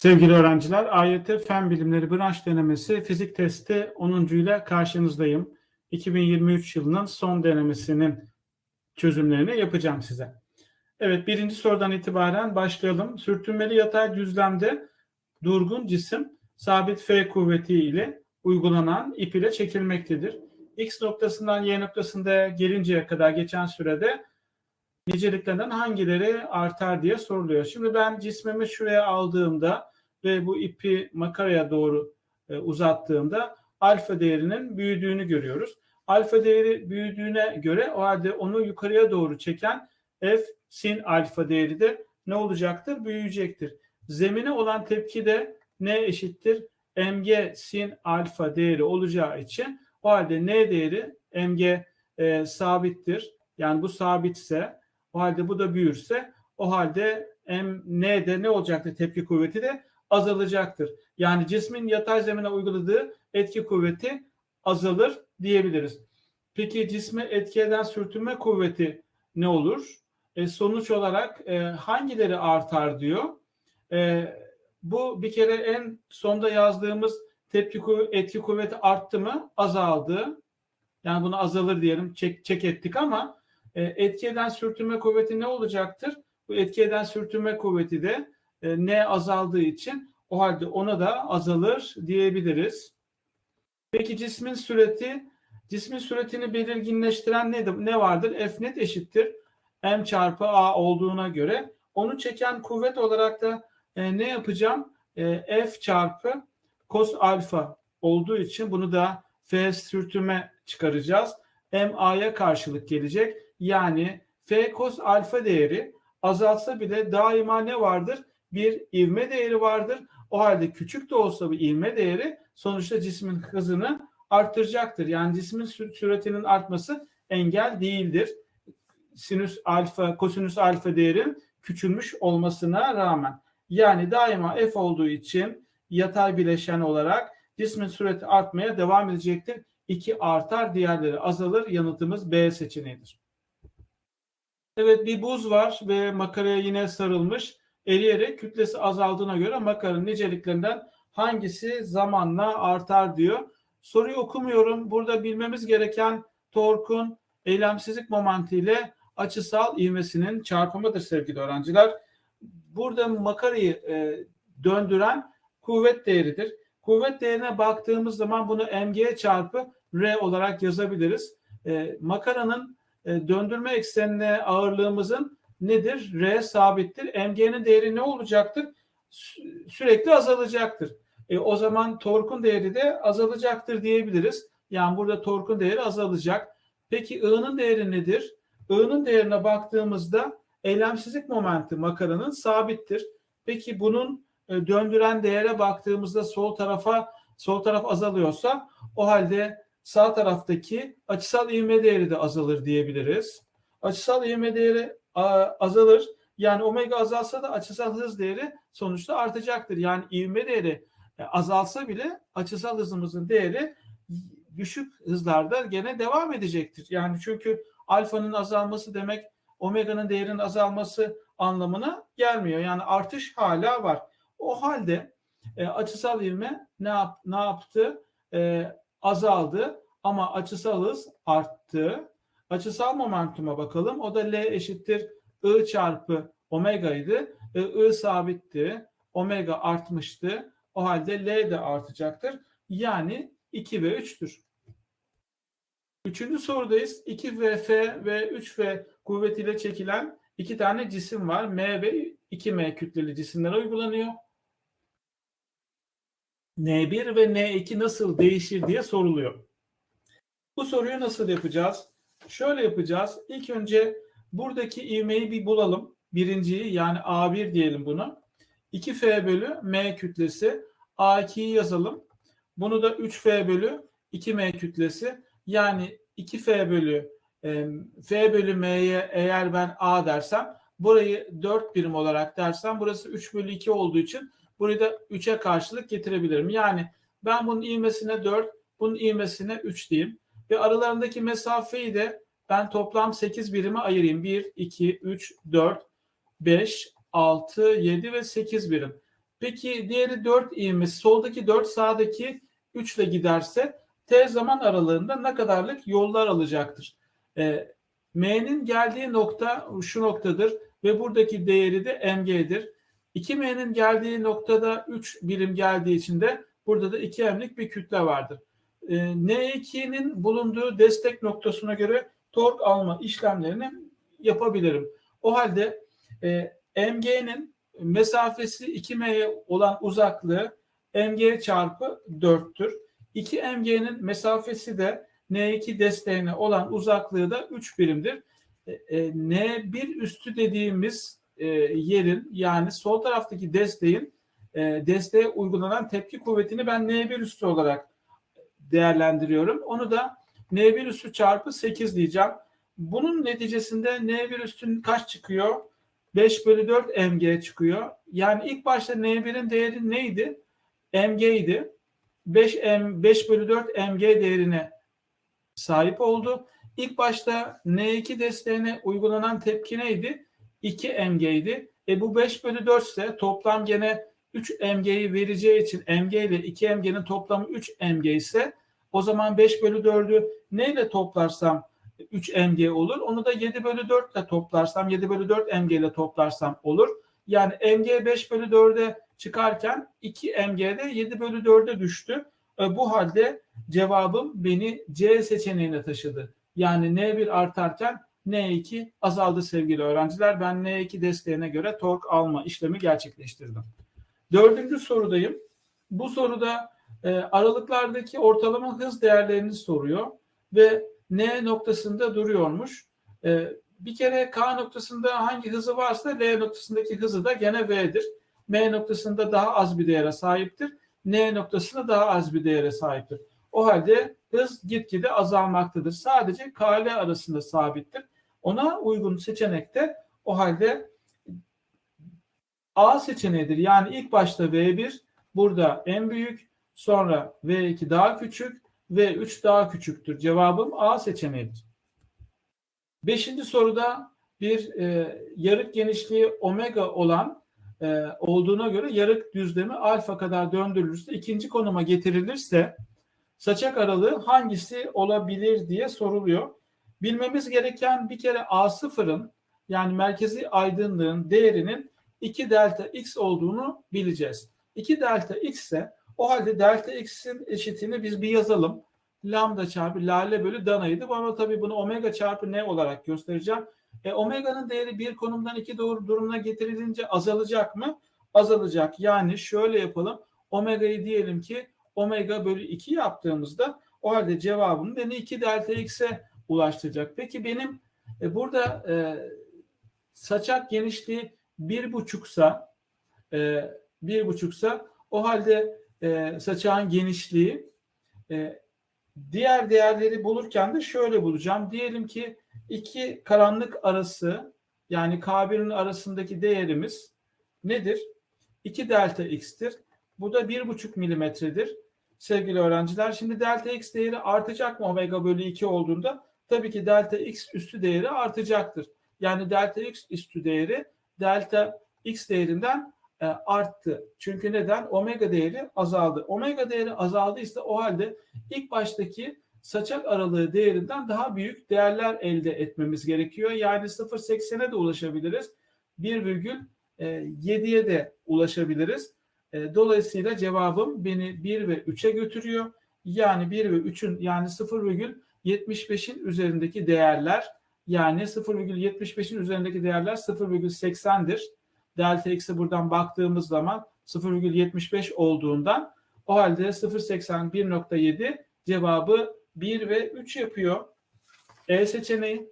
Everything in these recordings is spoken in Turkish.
Sevgili öğrenciler, AYT Fen Bilimleri Branş Denemesi Fizik Testi 10. ile karşınızdayım. 2023 yılının son denemesinin çözümlerini yapacağım size. Evet, birinci sorudan itibaren başlayalım. Sürtünmeli yatay düzlemde durgun cisim sabit F kuvveti ile uygulanan ip ile çekilmektedir. X noktasından Y noktasında gelinceye kadar geçen sürede niceliklerinden hangileri artar diye soruluyor. Şimdi ben cismimi şuraya aldığımda ve bu ipi makaraya doğru e, uzattığımda alfa değerinin büyüdüğünü görüyoruz. Alfa değeri büyüdüğüne göre o halde onu yukarıya doğru çeken F sin alfa değeri de ne olacaktır? Büyüyecektir. Zemine olan tepki de ne eşittir? mg sin alfa değeri olacağı için o halde n değeri mg e, sabittir. Yani bu sabitse o halde bu da büyürse o halde m n de ne olacaktır? Tepki kuvveti de azalacaktır. Yani cismin yatay zemine uyguladığı etki kuvveti azalır diyebiliriz. Peki cisme etki eden sürtünme kuvveti ne olur? E, sonuç olarak e, hangileri artar diyor. E, bu bir kere en sonda yazdığımız tepki kuvveti, etki kuvveti arttı mı? Azaldı. Yani bunu azalır diyelim. Çek, çek ettik ama e, etki eden sürtünme kuvveti ne olacaktır? Bu etki eden sürtünme kuvveti de e, ne azaldığı için o halde ona da azalır diyebiliriz. Peki cismin süreti cismin süretini belirginleştiren ne, ne vardır? F net eşittir m çarpı a olduğuna göre onu çeken kuvvet olarak da e, ne yapacağım? E, F çarpı cos alfa olduğu için bunu da F sürtünme çıkaracağız. M A'ya karşılık gelecek. Yani F cos alfa değeri azalsa bile daima ne vardır? Bir ivme değeri vardır. O halde küçük de olsa bir ivme değeri sonuçta cismin hızını arttıracaktır. Yani cismin süratinin artması engel değildir. Sinüs alfa, kosinüs alfa değerin küçülmüş olmasına rağmen. Yani daima F olduğu için yatay bileşen olarak cismin sürati artmaya devam edecektir. 2 artar, diğerleri azalır. Yanıtımız B seçeneğidir. Evet bir buz var ve makaraya yine sarılmış. Eriyerek kütlesi azaldığına göre makaranın niceliklerinden hangisi zamanla artar diyor. Soruyu okumuyorum. Burada bilmemiz gereken torkun eylemsizlik momenti ile açısal ivmesinin çarpımıdır sevgili öğrenciler. Burada makarayı e, döndüren kuvvet değeridir. Kuvvet değerine baktığımız zaman bunu mg çarpı r olarak yazabiliriz. E, makaranın e, döndürme eksenine ağırlığımızın nedir? R sabittir. MG'nin değeri ne olacaktır? Sü- sürekli azalacaktır. E, o zaman torkun değeri de azalacaktır diyebiliriz. Yani burada torkun değeri azalacak. Peki I'nın değeri nedir? I'nın değerine baktığımızda eylemsizlik momenti makaranın sabittir. Peki bunun e, döndüren değere baktığımızda sol tarafa sol taraf azalıyorsa o halde sağ taraftaki açısal ivme değeri de azalır diyebiliriz. Açısal ivme değeri azalır. Yani omega azalsa da açısal hız değeri sonuçta artacaktır. Yani ivme değeri e, azalsa bile açısal hızımızın değeri düşük hızlarda gene devam edecektir. Yani çünkü alfanın azalması demek omega'nın değerinin azalması anlamına gelmiyor. Yani artış hala var. O halde e, açısal ivme ne yap, ne yaptı? E, azaldı ama açısal hız arttı. Açısal momentuma bakalım. O da L eşittir I çarpı omega idi. E, I sabitti. Omega artmıştı. O halde L de artacaktır. Yani 2 ve 3'tür. Üçüncü sorudayız. 2VF ve 3V kuvvetiyle çekilen iki tane cisim var. M ve 2M kütleli cisimler uygulanıyor. N1 ve N2 nasıl değişir diye soruluyor. Bu soruyu nasıl yapacağız? Şöyle yapacağız. İlk önce buradaki ivmeyi bir bulalım. Birinciyi yani A1 diyelim bunu. 2F bölü M kütlesi. A2'yi yazalım. Bunu da 3F bölü 2M kütlesi. Yani 2F bölü F bölü M'ye eğer ben A dersem burayı 4 birim olarak dersem burası 3 bölü 2 olduğu için burayı da 3'e karşılık getirebilirim. Yani ben bunun ivmesine 4, bunun ivmesine 3 diyeyim. Ve aralarındaki mesafeyi de ben toplam 8 birime ayırayım. 1, 2, 3, 4, 5, 6, 7 ve 8 birim. Peki diğeri 4 ivmesi soldaki 4 sağdaki 3 ile giderse t zaman aralığında ne kadarlık yollar alacaktır? E, M'nin geldiği nokta şu noktadır ve buradaki değeri de mg'dir. 2M'nin geldiği noktada 3 birim geldiği için de burada da 2M'lik bir kütle vardır. E, N2'nin bulunduğu destek noktasına göre tork alma işlemlerini yapabilirim. O halde e, MG'nin mesafesi 2M'ye olan uzaklığı MG çarpı 4'tür. 2 MG'nin mesafesi de N2 desteğine olan uzaklığı da 3 birimdir. E, e, N1 üstü dediğimiz e, yerin yani sol taraftaki desteğin e, desteğe uygulanan tepki kuvvetini ben N1 üstü olarak değerlendiriyorum. Onu da N1 üstü çarpı 8 diyeceğim. Bunun neticesinde N1 üstün kaç çıkıyor? 5 bölü 4 mg çıkıyor. Yani ilk başta N1'in değeri neydi? mg idi. 5, m, 5 bölü 4 mg değerine sahip oldu. İlk başta N2 desteğine uygulanan tepki neydi? 2 mg idi. E bu 5 bölü 4 ise toplam gene 3 mg'yi vereceği için mg ile 2 mg'nin toplamı 3 mg ise o zaman 5 bölü 4'ü neyle toplarsam 3 mg olur. Onu da 7 bölü 4 ile toplarsam 7 bölü 4 mg ile toplarsam olur. Yani mg 5 bölü 4'e çıkarken 2 mg'de 7 bölü 4'e düştü. E, bu halde cevabım beni C seçeneğine taşıdı. Yani N1 artarken N2 azaldı sevgili öğrenciler. Ben N2 desteğine göre tork alma işlemi gerçekleştirdim. Dördüncü sorudayım. Bu soruda e, aralıklardaki ortalama hız değerlerini soruyor ve N noktasında duruyormuş. E, bir kere K noktasında hangi hızı varsa L noktasındaki hızı da gene V'dir. M noktasında daha az bir değere sahiptir. N noktasında daha az bir değere sahiptir. O halde hız gitgide azalmaktadır. Sadece KL arasında sabittir. Ona uygun seçenek de o halde A seçeneğidir. Yani ilk başta V1 burada en büyük sonra V2 daha küçük V3 daha küçüktür. Cevabım A seçeneğidir. Beşinci soruda bir e, yarık genişliği omega olan e, olduğuna göre yarık düzlemi alfa kadar döndürülürse ikinci konuma getirilirse saçak aralığı hangisi olabilir diye soruluyor. Bilmemiz gereken bir kere A0'ın yani merkezi aydınlığın değerinin 2 delta x olduğunu bileceğiz. 2 delta x ise o halde delta x'in eşitini biz bir yazalım. Lambda çarpı lale bölü danaydı. Ama tabii bunu omega çarpı ne olarak göstereceğim. E, omega'nın değeri bir konumdan iki doğru durumuna getirilince azalacak mı? Azalacak. Yani şöyle yapalım. Omega'yı diyelim ki omega bölü 2 yaptığımızda o halde cevabım beni 2 delta x'e ulaştıracak. Peki benim e, burada e, saçak genişliği bir buçuksa e, bir buçuksa o halde e, saçağın genişliği e, diğer değerleri bulurken de şöyle bulacağım. Diyelim ki iki karanlık arası yani K1'in arasındaki değerimiz nedir? 2 delta x'tir. Bu da 1,5 milimetredir sevgili öğrenciler. Şimdi delta x değeri artacak mı omega bölü 2 olduğunda? Tabii ki delta x üstü değeri artacaktır. Yani delta x üstü değeri delta x değerinden e, arttı. Çünkü neden? Omega değeri azaldı. Omega değeri azaldıysa o halde ilk baştaki saçak aralığı değerinden daha büyük değerler elde etmemiz gerekiyor. Yani 0.80'e de ulaşabiliriz. 1,7'ye de ulaşabiliriz. E, dolayısıyla cevabım beni 1 ve 3'e götürüyor. Yani 1 ve 3'ün yani 0,75'in üzerindeki değerler yani 0,75'in üzerindeki değerler 0,80'dir. Delta x'e buradan baktığımız zaman 0,75 olduğundan o halde 0,81.7 cevabı 1 ve 3 yapıyor. E seçeneği.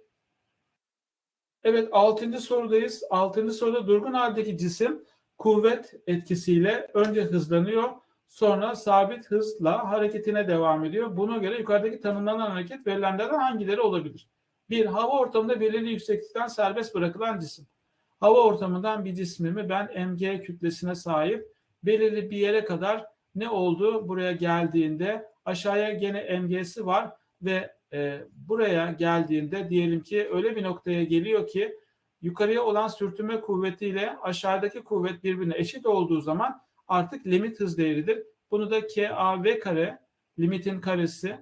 Evet 6. sorudayız. 6. soruda durgun haldeki cisim kuvvet etkisiyle önce hızlanıyor sonra sabit hızla hareketine devam ediyor. Buna göre yukarıdaki tanımlanan hareket verilenlerden hangileri olabilir? Bir, hava ortamında belirli yükseklikten serbest bırakılan cisim. Hava ortamından bir cismimi ben mg kütlesine sahip belirli bir yere kadar ne oldu buraya geldiğinde aşağıya gene mg'si var ve e, buraya geldiğinde diyelim ki öyle bir noktaya geliyor ki yukarıya olan sürtünme kuvvetiyle aşağıdaki kuvvet birbirine eşit olduğu zaman artık limit hız değeridir. Bunu da KAV kare limitin karesi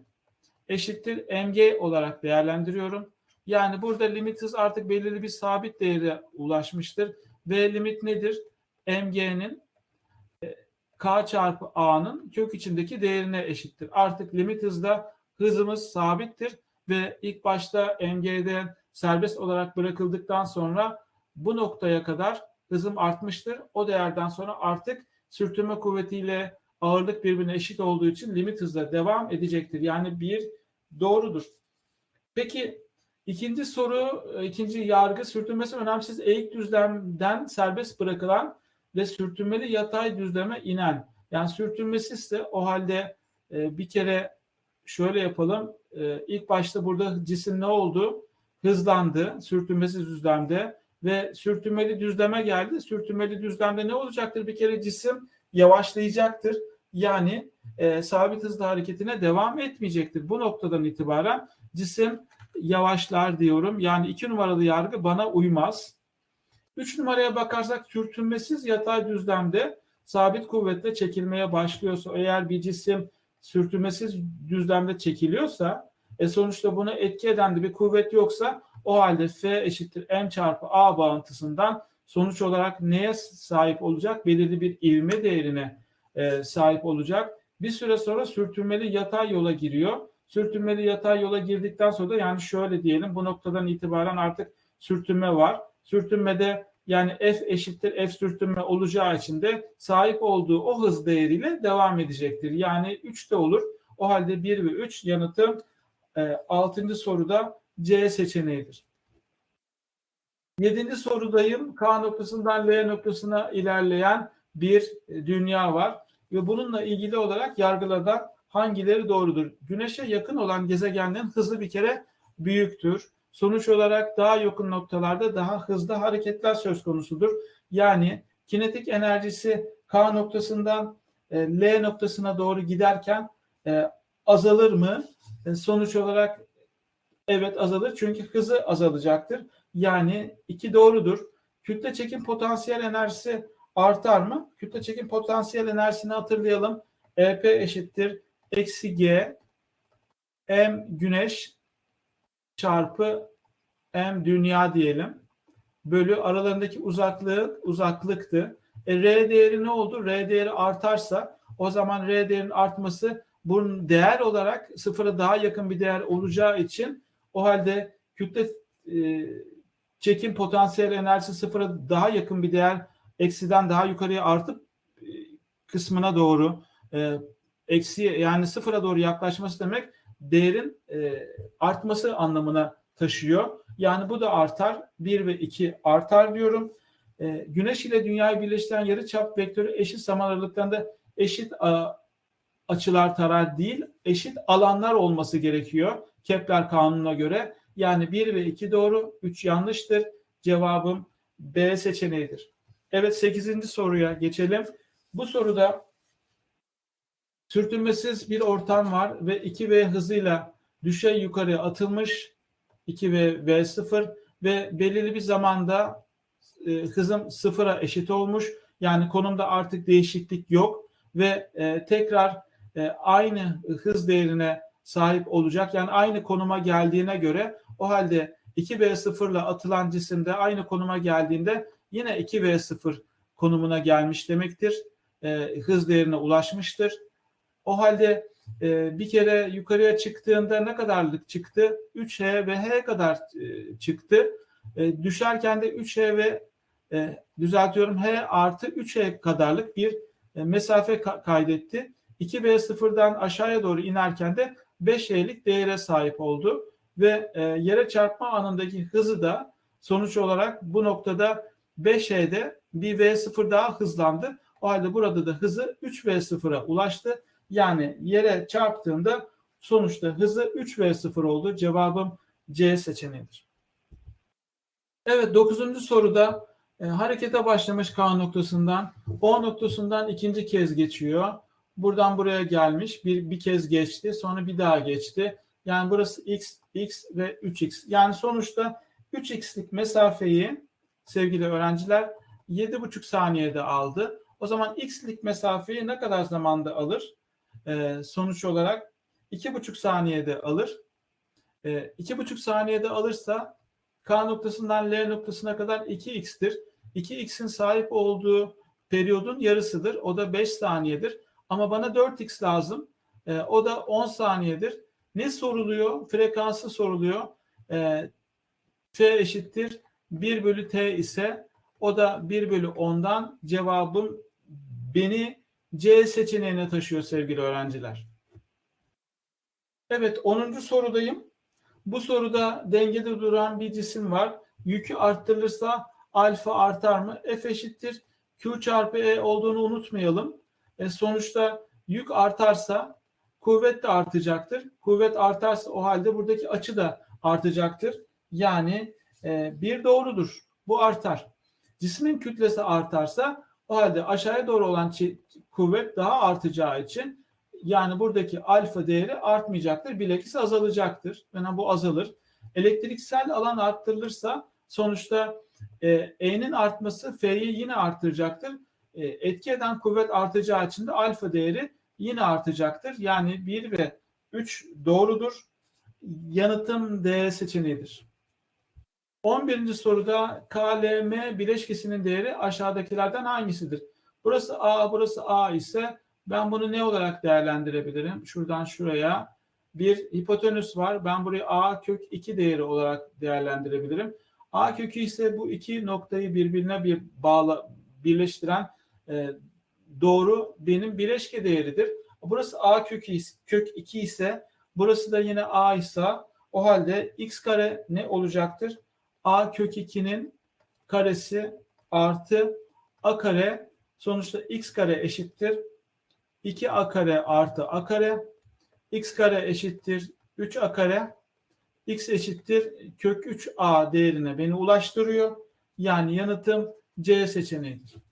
eşittir mg olarak değerlendiriyorum. Yani burada limit hız artık belirli bir sabit değere ulaşmıştır. Ve limit nedir? mg'nin e, k çarpı a'nın kök içindeki değerine eşittir. Artık limit hızda hızımız sabittir ve ilk başta mg'den serbest olarak bırakıldıktan sonra bu noktaya kadar hızım artmıştır. O değerden sonra artık sürtünme kuvvetiyle ağırlık birbirine eşit olduğu için limit hızla devam edecektir. Yani bir doğrudur. Peki ikinci soru, ikinci yargı sürtünmesi önemsiz eğik düzlemden serbest bırakılan ve sürtünmeli yatay düzleme inen. Yani sürtünmesizse o halde e, bir kere şöyle yapalım. E, ilk başta burada cisim ne oldu? Hızlandı sürtünmesiz düzlemde ve sürtünmeli düzleme geldi. Sürtünmeli düzlemde ne olacaktır? Bir kere cisim yavaşlayacaktır. Yani e, sabit hızlı hareketine devam etmeyecektir. Bu noktadan itibaren cisim yavaşlar diyorum. Yani iki numaralı yargı bana uymaz. Üç numaraya bakarsak sürtünmesiz yatay düzlemde sabit kuvvetle çekilmeye başlıyorsa eğer bir cisim sürtünmesiz düzlemde çekiliyorsa e sonuçta buna etki eden de bir kuvvet yoksa o halde F eşittir M çarpı A bağıntısından sonuç olarak neye sahip olacak? Belirli bir ivme değerine e, sahip olacak. Bir süre sonra sürtünmeli yatay yola giriyor. Sürtünmeli yatay yola girdikten sonra da yani şöyle diyelim bu noktadan itibaren artık sürtünme var. Sürtünmede yani F eşittir F sürtünme olacağı için de sahip olduğu o hız değeriyle devam edecektir. Yani 3 de olur. O halde 1 ve 3 yanıtım e, 6. soruda C seçeneğidir. 7. sorudayım. K noktasından L noktasına ilerleyen bir dünya var ve bununla ilgili olarak yargıladan hangileri doğrudur? Güneşe yakın olan gezegenlerin hızı bir kere büyüktür. Sonuç olarak daha yakın noktalarda daha hızlı hareketler söz konusudur. Yani kinetik enerjisi K noktasından e, L noktasına doğru giderken e, azalır mı? E, sonuç olarak evet azalır çünkü hızı azalacaktır. Yani iki doğrudur. Kütle çekim potansiyel enerjisi artar mı? Kütle çekim potansiyel enerjisini hatırlayalım. EP eşittir eksi G M güneş çarpı M dünya diyelim. Bölü aralarındaki uzaklığı uzaklıktı. E, R değeri ne oldu? R değeri artarsa o zaman R değerinin artması bunun değer olarak sıfıra daha yakın bir değer olacağı için o halde kütle e, çekim potansiyel enerjisi sıfıra daha yakın bir değer eksiden daha yukarıya artıp e, kısmına doğru e, eksi yani sıfıra doğru yaklaşması demek değerin e, artması anlamına taşıyor. Yani bu da artar. 1 ve 2 artar diyorum. E, güneş ile dünyayı birleştiren yarıçap vektörü eşit zaman aralıklarında eşit a, açılar tarar değil, eşit alanlar olması gerekiyor. Kepler kanununa göre. Yani 1 ve 2 doğru, 3 yanlıştır. Cevabım B seçeneğidir. Evet 8. soruya geçelim. Bu soruda sürtünmesiz bir ortam var ve 2V hızıyla düşey yukarı atılmış 2V V0 ve belirli bir zamanda e, hızım sıfıra eşit olmuş. Yani konumda artık değişiklik yok ve e, tekrar e, aynı hız değerine sahip olacak. Yani aynı konuma geldiğine göre o halde 2V0 ile atılan cisimde aynı konuma geldiğinde yine 2V0 konumuna gelmiş demektir. E, hız değerine ulaşmıştır. O halde e, bir kere yukarıya çıktığında ne kadarlık çıktı? 3H ve H kadar e, çıktı. E, düşerken de 3H ve e, düzeltiyorum H artı 3H kadarlık bir e, mesafe ka- kaydetti. 2V0'dan aşağıya doğru inerken de 5H'lik değere sahip oldu ve e, yere çarpma anındaki hızı da sonuç olarak bu noktada 5H'de bir V0 daha hızlandı. O halde burada da hızı 3V0'a ulaştı. Yani yere çarptığında sonuçta hızı 3V0 oldu. Cevabım C seçeneğidir. Evet 9. soruda e, harekete başlamış K noktasından O noktasından ikinci kez geçiyor. Buradan buraya gelmiş. Bir, bir kez geçti. Sonra bir daha geçti. Yani burası x, x ve 3x. Yani sonuçta 3x'lik mesafeyi sevgili öğrenciler 7,5 saniyede aldı. O zaman x'lik mesafeyi ne kadar zamanda alır? Ee, sonuç olarak 2,5 saniyede alır. Ee, 2,5 saniyede alırsa K noktasından L noktasına kadar 2x'tir. 2x'in sahip olduğu periyodun yarısıdır. O da 5 saniyedir. Ama bana 4x lazım. Ee, o da 10 saniyedir. Ne soruluyor? Frekansı soruluyor. Ee, T eşittir 1 bölü T ise o da 1 bölü 10'dan cevabım beni C seçeneğine taşıyor sevgili öğrenciler. Evet 10. sorudayım. Bu soruda dengede duran bir cisim var. Yükü arttırılırsa alfa artar mı? F eşittir. Q çarpı E olduğunu unutmayalım. E sonuçta yük artarsa kuvvet de artacaktır. Kuvvet artarsa o halde buradaki açı da artacaktır. Yani e, bir doğrudur. Bu artar. Cismin kütlesi artarsa o halde aşağıya doğru olan kuvvet daha artacağı için yani buradaki alfa değeri artmayacaktır. Bilakis azalacaktır. Yani bu azalır. Elektriksel alan arttırılırsa sonuçta e, E'nin artması F'yi yine arttıracaktır. E, etki eden kuvvet artacağı için de alfa değeri yine artacaktır. Yani 1 ve 3 doğrudur. Yanıtım D seçeneğidir. 11. soruda KLM bileşkesinin değeri aşağıdakilerden hangisidir? Burası A, burası A ise ben bunu ne olarak değerlendirebilirim? Şuradan şuraya bir hipotenüs var. Ben burayı A kök 2 değeri olarak değerlendirebilirim. A kökü ise bu iki noktayı birbirine bir bağla birleştiren e, doğru benim bileşke değeridir. Burası A kökü kök 2 ise burası da yine A ise o halde x kare ne olacaktır? A kök 2'nin karesi artı A kare sonuçta x kare eşittir 2a kare artı a kare x kare eşittir 3a kare x eşittir kök 3a değerine beni ulaştırıyor. Yani yanıtım C seçeneğidir.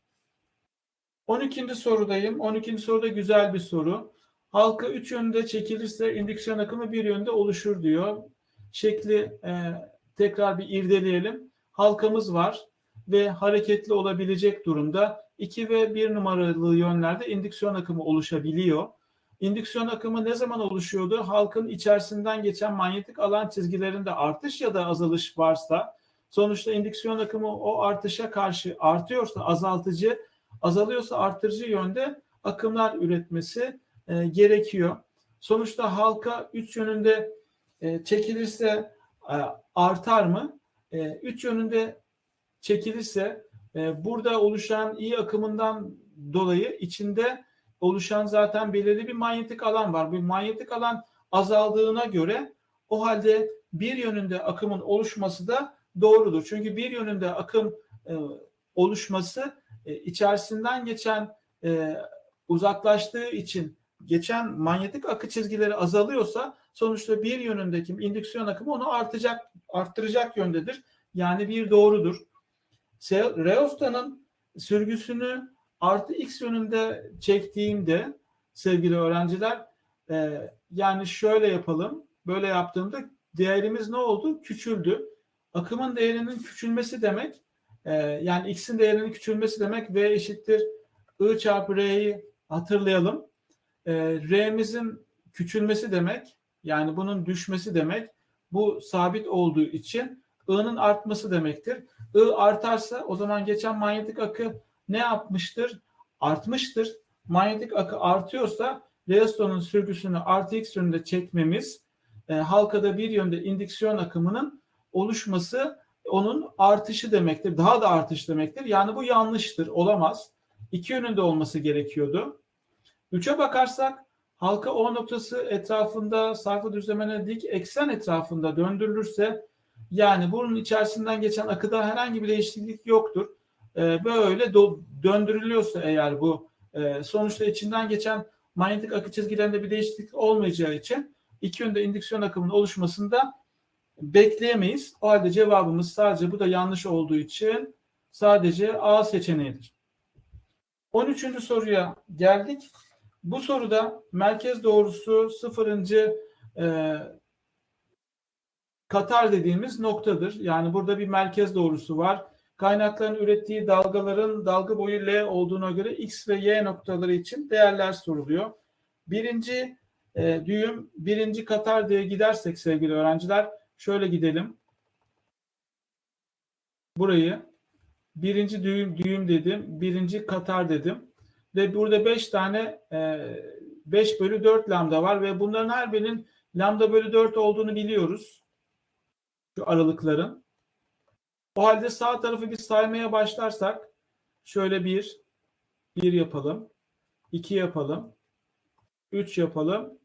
12. sorudayım. 12. soruda güzel bir soru. Halka 3 yönde çekilirse indüksiyon akımı bir yönde oluşur diyor. Şekli e, tekrar bir irdeleyelim. Halkamız var ve hareketli olabilecek durumda 2 ve 1 numaralı yönlerde indüksiyon akımı oluşabiliyor. İndüksiyon akımı ne zaman oluşuyordu? Halkın içerisinden geçen manyetik alan çizgilerinde artış ya da azalış varsa sonuçta indüksiyon akımı o artışa karşı artıyorsa azaltıcı, azalıyorsa artırıcı yönde akımlar üretmesi e, gerekiyor. Sonuçta halka üç yönünde e, çekilirse e, artar mı? E, üç yönünde çekilirse e, burada oluşan iyi akımından dolayı içinde oluşan zaten belirli bir manyetik alan var. Bu manyetik alan azaldığına göre o halde bir yönünde akımın oluşması da doğrudur. Çünkü bir yönünde akım e, oluşması e, içerisinden geçen e, uzaklaştığı için geçen manyetik akı çizgileri azalıyorsa sonuçta bir yönündeki indüksiyon akımı onu artacak arttıracak yöndedir. Yani bir doğrudur. Reosta'nın sürgüsünü artı x yönünde çektiğimde sevgili öğrenciler e, yani şöyle yapalım. Böyle yaptığımda değerimiz ne oldu? Küçüldü. Akımın değerinin küçülmesi demek e, yani x'in değerinin küçülmesi demek v eşittir i çarpı r'yi hatırlayalım. E, r'mizin küçülmesi demek yani bunun düşmesi demek bu sabit olduğu için i'nin artması demektir. I artarsa o zaman geçen manyetik akı ne yapmıştır? Artmıştır. Manyetik akı artıyorsa Reoston'un sürgüsünü artı x yönünde çekmemiz e, halkada bir yönde indüksiyon akımının oluşması onun artışı demektir. Daha da artış demektir. Yani bu yanlıştır. Olamaz. İki yönünde olması gerekiyordu. Üçe bakarsak halka O noktası etrafında sayfa düzlemene dik eksen etrafında döndürülürse yani bunun içerisinden geçen akıda herhangi bir değişiklik yoktur. E, böyle do- döndürülüyorsa eğer bu e, sonuçta içinden geçen manyetik akı çizgilerinde bir değişiklik olmayacağı için iki yönde indüksiyon akımının oluşmasında bekleyemeyiz. O halde cevabımız sadece bu da yanlış olduğu için sadece A seçeneğidir. 13. soruya geldik. Bu soruda merkez doğrusu sıfırıncı e, Katar dediğimiz noktadır. Yani burada bir merkez doğrusu var. kaynakların ürettiği dalgaların dalga boyu L olduğuna göre X ve Y noktaları için değerler soruluyor. Birinci e, düğüm, birinci Katar diye gidersek sevgili öğrenciler şöyle gidelim. Burayı birinci düğüm, düğüm dedim, birinci Katar dedim ve burada 5 tane e, 5 bölü 4 lambda var ve bunların her birinin lambda bölü 4 olduğunu biliyoruz. Şu aralıkların. O halde sağ tarafı biz saymaya başlarsak şöyle bir, bir yapalım, iki yapalım, üç yapalım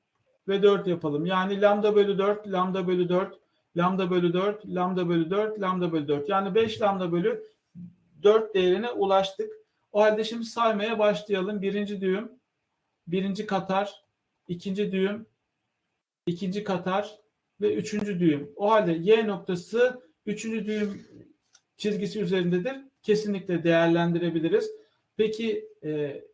ve dört yapalım. Yani lambda bölü dört, lambda bölü dört, lambda bölü dört, lambda bölü dört, lambda bölü dört. Yani beş lambda bölü dört değerine ulaştık. O halde şimdi saymaya başlayalım. Birinci düğüm, birinci katar, ikinci düğüm, ikinci katar ve üçüncü düğüm. O halde y noktası üçüncü düğüm çizgisi üzerindedir. Kesinlikle değerlendirebiliriz. Peki e,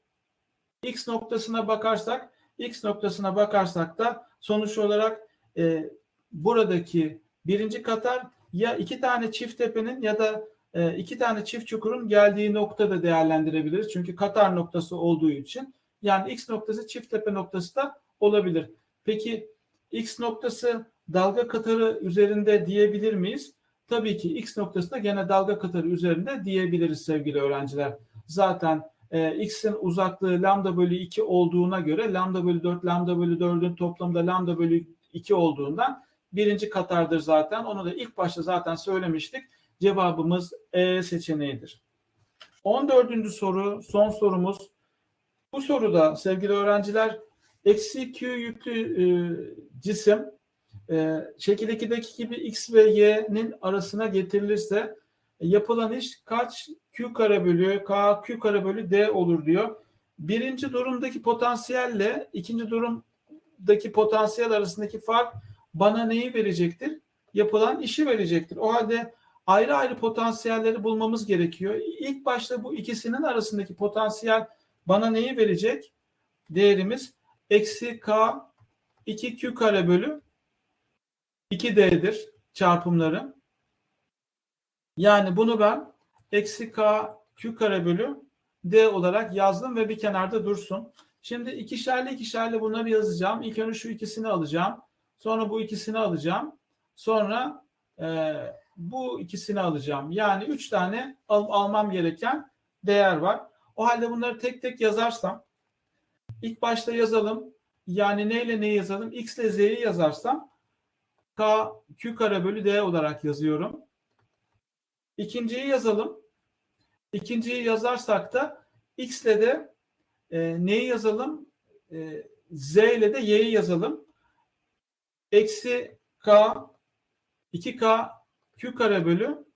x noktasına bakarsak, x noktasına bakarsak da sonuç olarak e, buradaki birinci katar ya iki tane çift tepenin ya da e, iki tane çift çukurun geldiği nokta da değerlendirebiliriz. Çünkü katar noktası olduğu için. Yani x noktası çift tepe noktası da olabilir. Peki x noktası dalga katarı üzerinde diyebilir miyiz? Tabii ki x noktası da gene dalga katarı üzerinde diyebiliriz sevgili öğrenciler. Zaten e, x'in uzaklığı lambda bölü 2 olduğuna göre lambda bölü 4 lambda bölü 4'ün toplamda lambda bölü 2 olduğundan birinci katardır zaten. Onu da ilk başta zaten söylemiştik. Cevabımız E seçeneğidir. 14. soru son sorumuz. Bu soruda sevgili öğrenciler eksi q yüklü e, cisim e, şekil 2'deki gibi x ve y'nin arasına getirilirse yapılan iş kaç q kare bölü k q kare bölü d olur diyor. Birinci durumdaki potansiyelle ikinci durumdaki potansiyel arasındaki fark bana neyi verecektir? Yapılan işi verecektir. O halde ayrı ayrı potansiyelleri bulmamız gerekiyor. İlk başta bu ikisinin arasındaki potansiyel bana neyi verecek? Değerimiz eksi k 2q kare bölü 2d'dir çarpımları. Yani bunu ben eksi k q kare bölü d olarak yazdım ve bir kenarda dursun. Şimdi ikişerli ikişerli bunları yazacağım. İlk önce şu ikisini alacağım. Sonra bu ikisini alacağım. Sonra e, bu ikisini alacağım. Yani üç tane al, almam gereken değer var. O halde bunları tek tek yazarsam ilk başta yazalım. Yani neyle neyi yazalım? X ile Z'yi yazarsam K Q kare bölü D olarak yazıyorum. İkinciyi yazalım. İkinciyi yazarsak da X ile de e, neyi yazalım? E, Z ile de Y'yi yazalım. Eksi K 2K Q kare bölü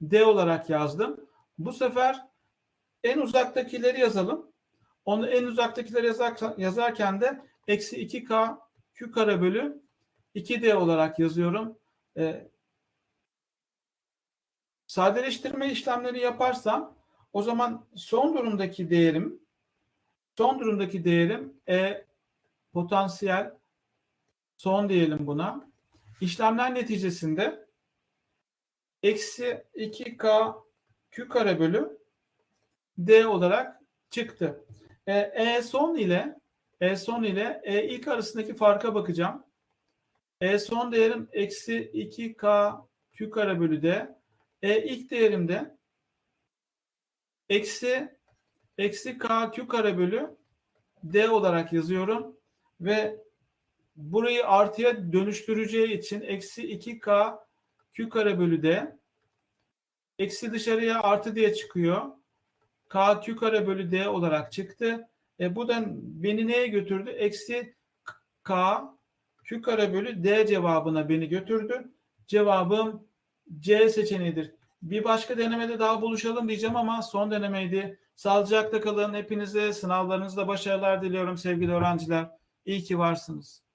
D olarak yazdım. Bu sefer en uzaktakileri yazalım. Onu en uzaktakileri yazarken, yazarken de eksi 2K Q kare bölü 2D olarak yazıyorum. Ee, sadeleştirme işlemleri yaparsam o zaman son durumdaki değerim son durumdaki değerim E potansiyel son diyelim buna. İşlemler neticesinde eksi 2K Q kare bölü D olarak çıktı. E, e son ile E son ile E ilk arasındaki farka bakacağım. E son değerim eksi 2K Q kare bölü D. E ilk değerimde eksi eksi K Q kare bölü D olarak yazıyorum ve burayı artıya dönüştüreceği için eksi 2K Q kare bölü D eksi dışarıya artı diye çıkıyor. K Q kare bölü D olarak çıktı. E, bu da beni neye götürdü? Eksi K Q kare bölü D cevabına beni götürdü. Cevabım C seçeneğidir. Bir başka denemede daha buluşalım diyeceğim ama son denemeydi. Sağlıcakla kalın. Hepinize sınavlarınızda başarılar diliyorum sevgili öğrenciler. İyi ki varsınız.